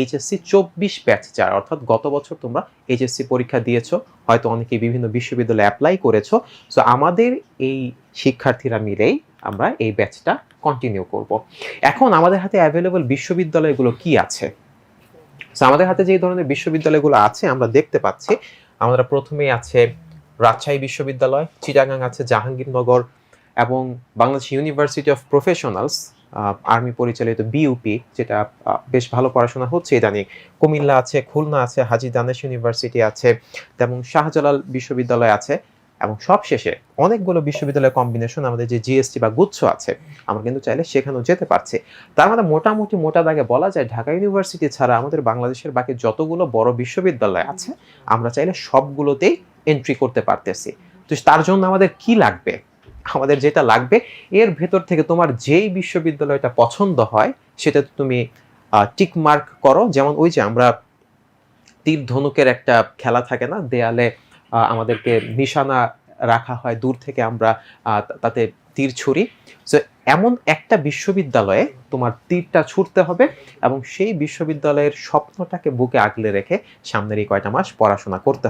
HSC চব্বিশ batch চার। অর্থাৎ গত বছর তোমরা এইচএসসি পরীক্ষা দিয়েছ, হয়তো অনেকে বিভিন্ন বিশ্ববিদ্যালয়ে অ্যাপ্লাই করেছ। সো আমাদের এই শিক্ষার্থীরা মিলেই আমরা এই ব্যাচটা কন্টিনিউ করব। এখন আমাদের হাতে অ্যাভেলেবল বিশ্ববিদ্যালয়গুলো কি আছে? সো আমাদের হাতে যে ধরনের বিশ্ববিদ্যালয়গুলো আছে, আমরা দেখতে পাচ্ছি আমরা প্রথমেই আছে রাজশাহী বিশ্ববিদ্যালয়, চিটাগাং আছে জাহাঙ্গীরনগর এবং Bangladesh university of professionals army পরিচালিত বিউপি যেটা বেশ ভালো পড়াশোনা হচ্ছে ইদানিং। কুমিল্লা আছে, খুলনা আছে, হাজি দানেশ ইউনিভার্সিটি আছে, তেমন শাহজালাল বিশ্ববিদ্যালয় আছে, এবং সবশেষে অনেকগুলো বিশ্ববিদ্যালয় কম্বিনেশন আমাদের যে জিএসটি বা গুচ্ছ আছে, আমরা কিন্তু চাইলে সেখানেও যেতে পারছি। তার মানে মোটামুটি মোটা দাগে বলা যায়, ঢাকা ইউনিভার্সিটি ছাড়া আমাদের বাংলাদেশের বাকি যতগুলো বড় বিশ্ববিদ্যালয় আছে, আমরা চাইলে সবগুলোতেই এন্ট্রি করতে পারতেছি। তো তার জন্য আমাদের কি লাগবে? আমাদের যেটা লাগবে, এর ভেতর থেকে তোমার যেই বিশ্ববিদ্যালয়টা পছন্দ হয়, সেটা তুমি টিক মার্ক করো। যেমন ওই যে আমরা তীর ধনুকের একটা খেলা থাকে না, দেয়ালে আমাদেরকে নিশানা রাখা হয় দূর থেকে আমরা তাতে তীর ছুরি। সো এমন একটা বিশ্ববিদ্যালয়ে তোমার তীরটা ছুটতে হবে এবং সেই বিশ্ববিদ্যালয়ের স্বপ্নটাকে বুকে আগলে রেখে সামনের এই কয়টা মাস পড়াশোনা করতে হবে